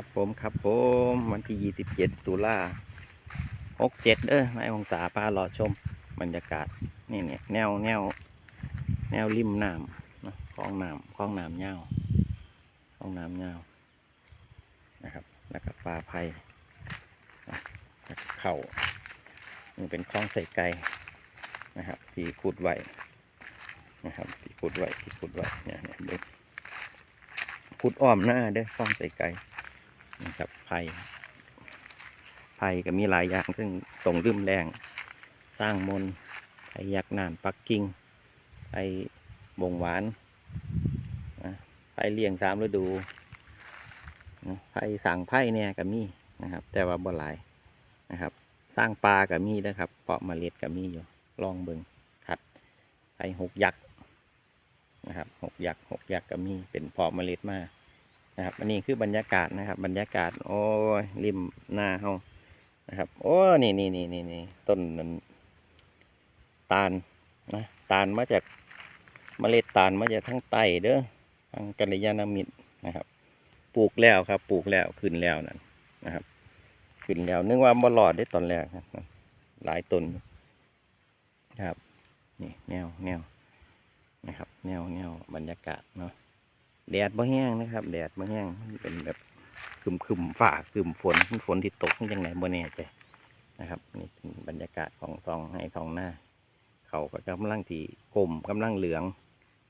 ครับผมครับผมวันที่ 27 ตุลา67เด้อนายองศาพารอชม บรรยากาศนี่เนี่ยแนวแนวแนวริมน้ำนะคลองน้ำคลองน้ำเงาคลองน้ำเงานะครับ แล้วก็ปลาไผ่นะเข่านี่เป็นคลองใส่ไก่นะครับที่ขุดไว้นะครับที่ขุดไว้ที่ขุดไว้เนี่ยเนี่ยเด็กขุดอ้อมหน้าเด้อฟ้องใส่ไก่ นะครับไผ่ไผ่ก็มีหลายอย่างซึ่งส่งริมแรง สร้างมนไผ่ยักษ์นานปักกิ่งไผ่บงหวานนะไผ่เลี้ยงสามฤดูไผ่สั่งไผ่เนี่ยก็มีนะครับ แต่ว่าบ่หลายนะครับ สร้างปลาก็มีนะครับเพาะเมล็ดก็มีอยู่ลองเบิงคัดไผ่หกยักษ์นะครับหกยักษ์หกยักษ์ก็มีเป็นเพาะเมล็ดมา นะครับ อันนี้คือบรรยากาศนะครับ บรรยากาศ โอ้ยริมหน้าเฮานะครับ โอ้นี่นี่นี่นี่นี่ต้นนั้นตาลนะตาลมาจากเมล็ดตาลมาจากทั้งไตเด้อทางกัลยาณมิตรนะครับ ปลูกแล้วครับ ปลูกแล้วขึ้นแล้วนั่นนะครับ ขึ้นแล้วนึกว่าบ่หลอดได้ตอนแรกนะหลายต้นนะครับนี่แนวแนวนะครับ แนวแนวบรรยากาศเนาะ แดดบ่แห้งนะครับ แดดบ่แห้งเป็นแบบคึมคึมฝ่าคึมฝนฝนที่ตกยังไงบ่แน่ใจนะครับนี่เป็นบรรยากาศของทองให้ทองหน้า เขาก็กำลังที่กลมกำลังเหลือง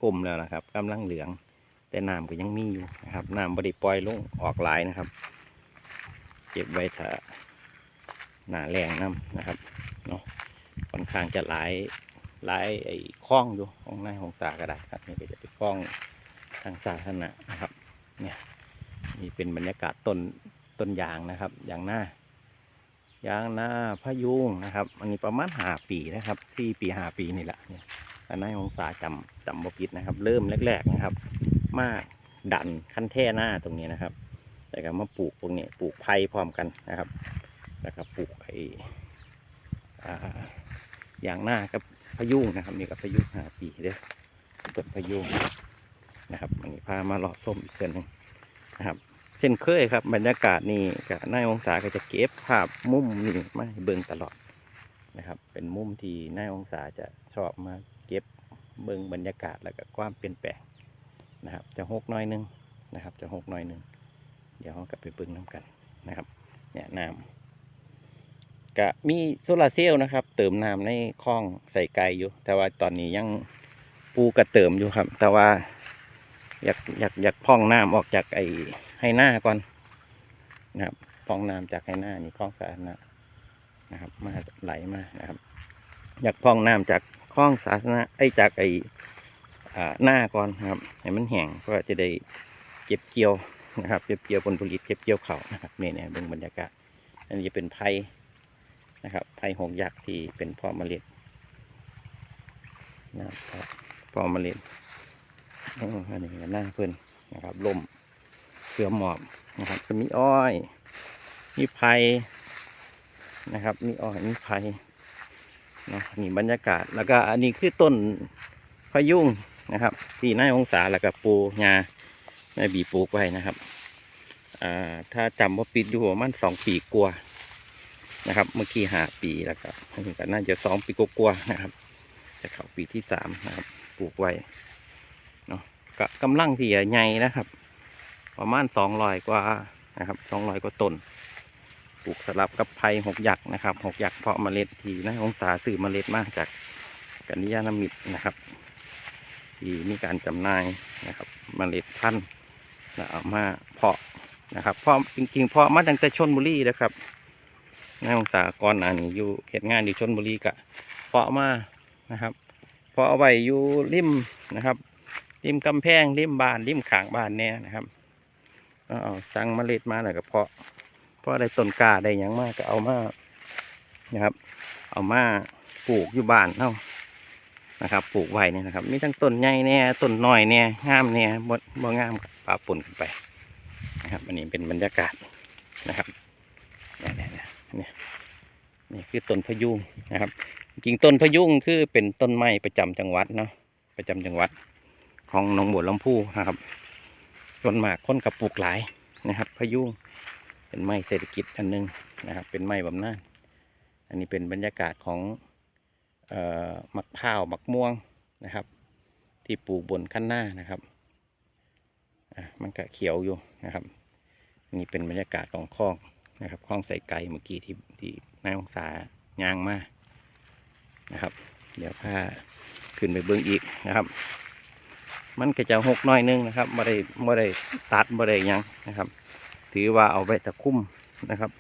กลมแล้วนะครับกำลังเหลือง แต่น้ำก็ยังมีอยู่นะครับน้ำบริปล่อยลงออกหลายนะครับ เก็บไว้ถ้าหนาแรงน้ำนะครับเนาะค่อนข้างจะหลายหลายไอ้คล้องอยู่ของนายของตากระดาษครับนี่ก็จะเป็นคล้อง ทางสาธารณะนะครับ เนี่ยนี่เป็นบรรยากาศต้นต้นยางนะครับยางหน้ายางหน้าพะยุงนะครับ อันนี้ประมาณหาปีนะครับสี่ปีหาปีนี่แหละเนี่ยอันนายของสาจำจำบ่ผิดนะครับ เริ่มแรก ๆนะครับ มาดันขั้นแท่หน้าตรงนี้นะครับ แต่ก็มาปลูกตรงนี้ปลูกไผ่พร้อมกันนะครับ แล้วก็ปลูกไอ้อ่ายางหน้ากับพะยุงนะครับนี่ก็พะยุงหาปีเด้อต้นพะยุง นะครับอันนี้พามาหลอดส้มอีกเดือนหนึ่งนะครับ เช่นเคยครับ บรรยากาศนี่กับนายองศาก็จะเก็บภาพมุมนี่มาให้เบิ่งตลอดนะครับ เป็นมุมที่นายองศาจะชอบมาเก็บเบิ่งบรรยากาศแล้วก็ความเปลี่ยนแปลงนะครับ จะหกน้อยหนึงนะครับ จะหกน้อยหนึงเดี๋ยวเรากลับไปเบิ่งน้ำกันนะครับ เนี่ยน้ำก็มีโซลาร์เซลล์นะครับ เติมน้ำในคลองใส่ไก่อยู่ แต่ว่าตอนนี้ยังปูกระเติมอยู่ครับ แต่ว่า อยากอยากอยากพองน้ำออกจากไอ้ให้หน้าก่อนนะครับพองน้ำจากให้หน้านี่คลองสาธารณะนะครับ มาไหลมานะครับ อยากพองน้ำจากคลองสาธารณะไอ้จากไอ้อ่หน้าก่อนนะครับให้มันแห้งก็จะได้เก็บเกี่ยวนะครับเก็บเกี่ยวผลผลิตเก็บเกี่ยวเขานะครับนี่เนี่ยเป็นบรรยากาศอันนี้จะเป็นไผ่นะครับไผ่หงยักษ์ที่เป็นพ่อเมล็ดนะครับพ่อเมล็ด อันนี้ก็หน้าเพื่อนนะครับลมเสือหมอบนะครับมีอ้อย มีไผ่นะครับ มีอ้อยมีไผ่นะนี่บรรยากาศแล้วก็อันนี้คือต้นพะยุงนะครับที่นาองศาแล้วก็ปูงาแม่บีปลูกไว้นะครับอ่าถ้าจำว่าปิดอยู่ประมาณสองปีกว่านะครับ เมื่อกี้หาปีแล้วก็อันนี้ก็น่าจะสองปีกว่านะครับจะเข้าปีที่สามนะครับปลูกไว้ ก็กำลังที่ใหญ่นะครับ ประมาณสองร้อยกว่านะครับสองร้อยกว่าต้นปลูกสลับกับไผ่หกหยักนะครับหกหยักเพาะเมล็ดทีนายองศาสื่อเมล็ดมาจากกัญญาณมิตรนะครับ ที่มีการจำหน่ายนะครับเมล็ดพันธุ์แล้วเอามาเพาะนะครับเพาะจริงๆเพาะมาตั้งแต่ชนบุรีนะครับนายองศากรอันนี้อยู่เหตุงานอยู่ชนบุรีกะเพาะมานะครับ เพาะเอาไว้อยู่ริมนะครับ ริมกำแพงริมบ้านริมขางบ้านเนี่ยนะครับเอาสั่งเมล็ดมาแล้วก็เพาะเพาะได้ต้นกล้าได้ยังมากก็เอามานะครับ เอามาปลูกอยู่บ้านเนานะครับ ปลูกไว้เนี่ยนะครับ มีทั้งต้นใหญ่เนี่ยต้นน้อยเนี่ยงามเนี่ยบ่บ่งามป่าปนกันไปนะครับ อันนี้เป็นบรรยากาศนะครับเนี่ยเนี่ยนี่นี่คือต้นพยุงนะครับ จริงต้นพยุงคือเป็นต้นไม้ประจำจังหวัดเนาะประจำจังหวัด ของหนองบัวลำพูนะครับต้นมากค้นกับปลูกหลายนะครับ พยุงเป็นไม้เศรษฐกิจอันหนึงนะครับ เป็นไม้บำนาญอันนี้เป็นบรรยากาศของออมักพร้าวมักม่วงนะครับ ที่ปลูกบนขั้นหน้านะครับมันก็เขียวอยู่นะครับ นี่เป็นบรรยากาศของคลองนะครับคลองใส่ไก่เมื่อกี้ที่ที่นายองศายางมานะครับ เดี๋ยวพาขึ้นไปเบื้องอีกนะครับ มันก็จะหกน้อยนึงนะครับบ่ได้บ่ได้ตัดบ่ได้ยังนะครับ ถือว่าเอาไว้ตะคุ่มนะครับ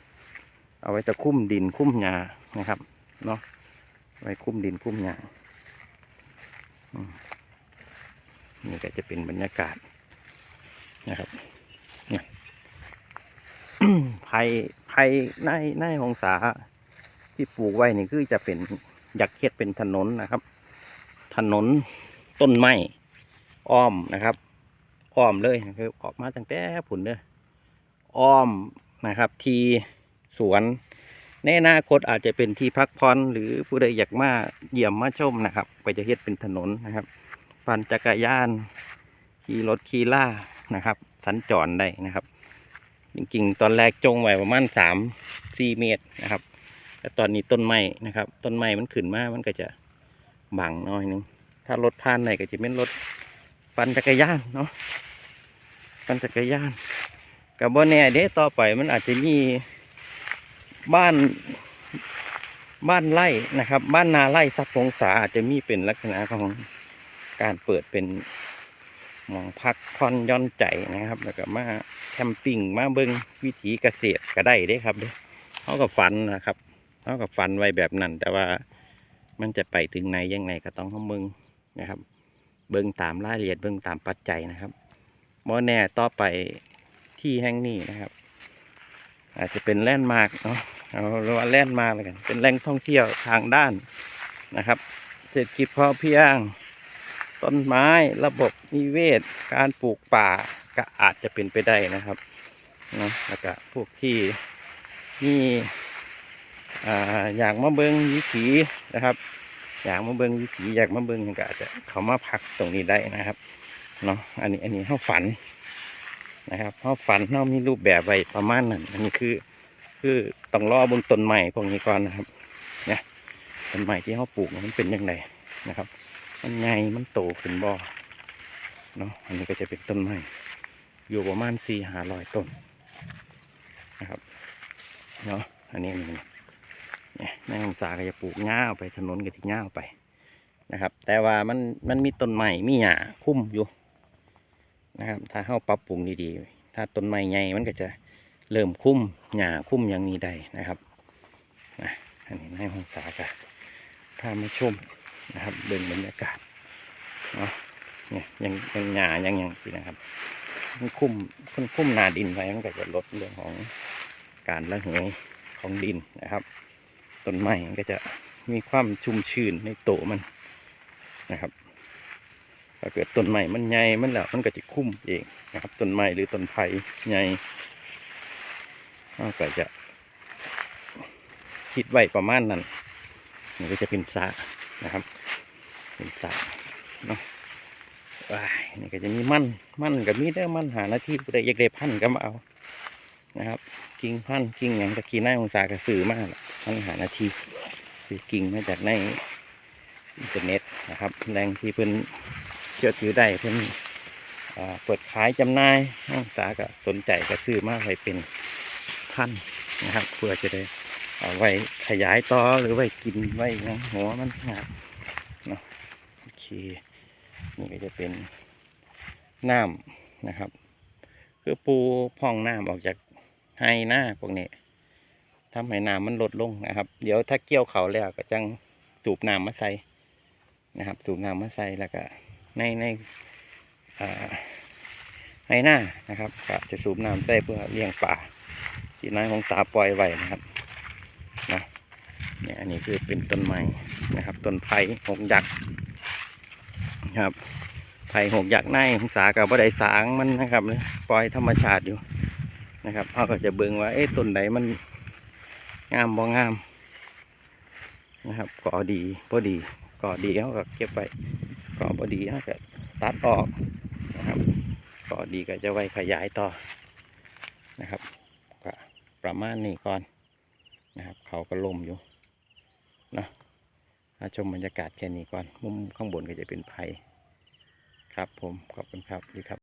เอาไว้ตะคุ่มดินคุ่มหญ้านะครับเนาะไว้คุ่มดินคุ่มหญ้าอืมนี่ก็จะเป็นบรรยากาศนะครับเนี่ยไผ่ไผ่ในในหงสาที่ปลูกไว้นี่คือจะเป็นอยากเฮ็ดเป็นถนนนะครับ ถนนต้นไม้ อ้อมนะครับ อ้อมเลยคือออกมาตั้งแต่ผุนเด้ออ้อมนะครับ ที่สวนในอนาคตอาจจะเป็นที่พักผ่อนหรือผู้ใดอยากมาเยี่ยมมาชมนะครับ ก็จะเฮ็ดเป็นถนนนะครับปั่นจักรยานขี่รถขี่ล่านะครับ สัญจรได้นะครับ จริงๆ ตอนแรกจงไว้ประมาณสามสี่เมตรนะครับแต่ตอนนี้ต้นไม้นะครับ ต้นไม้มันขึ้นมามันก็จะบังน้อยหนึงถ้ารถผ่านไหนก็จะเป็นรถ ปั่นจักรยานเนาะปั่นจักรยานกับบ่แน่เด้ต่อไปมันอาจจะมีบ้านบ้านไร่นะครับ บ้านนาไร่สักพงษาอาจจะมีเป็นลักษณะของการเปิดเป็นมองพักผ่อนย่อนใจนะครับ แล้วก็มาแคมปิ้งมาเบิ้งวิถีเกษตรก็ได้เด้ครับเด้เขากับฝันนะครับเขากับฝันไว้แบบนั้น แต่ว่ามันจะไปถึงไหนยังไงก็ต้องเขาเบิ้งนะครับ เบิ้งตามรายละเอียดเบิ้งตามปัจจัยนะครับบ่แน่ต่อไปที่แห่งนี้นะครับ อาจจะเป็นแลนด์มาร์กเนาะเอาเรียกว่าแลนด์มาร์กเลยกันเป็นแหล่งท่องเที่ยวทางด้านนะครับเศรษฐกิจพอเพียง ต้นไม้ระบบนิเวศ การปลูกป่าก็อาจจะเป็นไปได้นะครับเนาะแล้วก็พวกที่นี่อ่าอยากมาเบิงวิถีนะครับ อยากมาเบิงวิถีอยากมาเบิงก็อาจจะเขามาพักตรงนี้ได้นะครับเนาะอันนี้อันนี้เขาฝันนะครับเขาฝันเขามีรูปแบบไว้ประมาณนั้นอันนี้คือ คือต้องรอบนต้นใหม่พวกนี้ก่อนนะครับ เนี่ยต้นใหม่ที่เขาปลูกมันเป็นยังไงนะครับ มันใหญ่มันโตขึ้นบ่เนาะอันนี้ก็จะเป็นต้นไม้อยู่ประมาณสี่หาร้อยต้นนะครับเนาะอันนี้มั นี่ยแม่องศาก็จะปลูกง่าไปถนนก็ที่ง่าไปนะครับ แต่ว่ามันมันมีต้นไม้มีหญ้าคุ้มอยู่นะครับ ถ้าเข้าปรับปรุงดีๆ ถ้าต้นไม้ใหญ่มันก็จะเริ่มคุ้มหญ้าคุ้มอย่างนี้ได้นะครับนะอันนี้แม่องศาก็พามาชมนะครับเดินบรรยากาศเนาะเนี่ยยังยังหญ้ายังยังสินะครับมันคุ้มมันคุ้มนาดินไว้มันก็จะลดเรื่องของการระเหยของดินนะครับ ต้นไม้มันก็จะมีความชุ่มชื้นในโตมันนะครับ ถ้าเกิดต้นไม้มันใหญ่มันแล้วมันก็จะคุ้มเองนะครับต้นไม้หรือต้นไผ่ใหญ่ก็จะคิดไว้ประมาณนั้นมันก็จะเป็นสะนะครับ เป็นสะเนาะว้ายนี่ก็จะมีมันมันกับมีได้อมันหาหน้าที่ผู้ใดอยากได้พันก็มาเอา นะครับกิ่งพันกิ่งอย่างตะกี้นายองศากระสือมากมันหานาทีคือกิ่งมาจากในอินเทอร์เน็ตนะครับแหล่งที่เพิ่นเชื่อถือได้เพิ่นเปิดขายจำหน่ายนายองศาก็สนใจก็ซื้อมากไว้เป็นพันนะครับ เพื่อจะได้เอาไว้ขยายต่อหรือไว้กินไว้หยังหัวมันนะครับโอเคนี่ก็จะเป็นน้ำนะครับ คือปูพองน้ำออกจาก ไฮหน้าพวกนี้ทำให้น้ำมันลดลงนะครับ เดี๋ยวถ้าเกี่ยวเขาแล้วก็จังสูบน้ำมาใส่นะครับ สูบน้ำมาใส่แล้วก็ในในอ่าไฮหน้านะครับก็จะสูบน้ำใส่เพื่อเลี้ยงปลาที่นายของตาปล่อยไว้นะครับนะเนี่ยอันนี้คือเป็นต้นไม้นะครับต้นไผ่หงยักษ์ครับไผ่หกอยากษ์ในสากับบ่ได้สางมันนะครับปล่อยธรรมชาติอยู่ นะครับเขาก็จะเบิ่งว่าเอ๊ะต้นใดมันงามบ่งามนะครับก่อดีบ่ดีก่อดีเขาก็เก็บไว้ก่อบ่ดีเขาก็ตัดออกนะครับก่อดีก็จะไว้ขยายต่อนะครับก็ประมาณนี้ก่อนนะครับ เขาก็ล่มอยู่นาะมาชมบรรยากาศแค่นี้ก่อนมุมข้างบนก็จะเป็นไผ่ครับผมขอบคุณครับดีครับ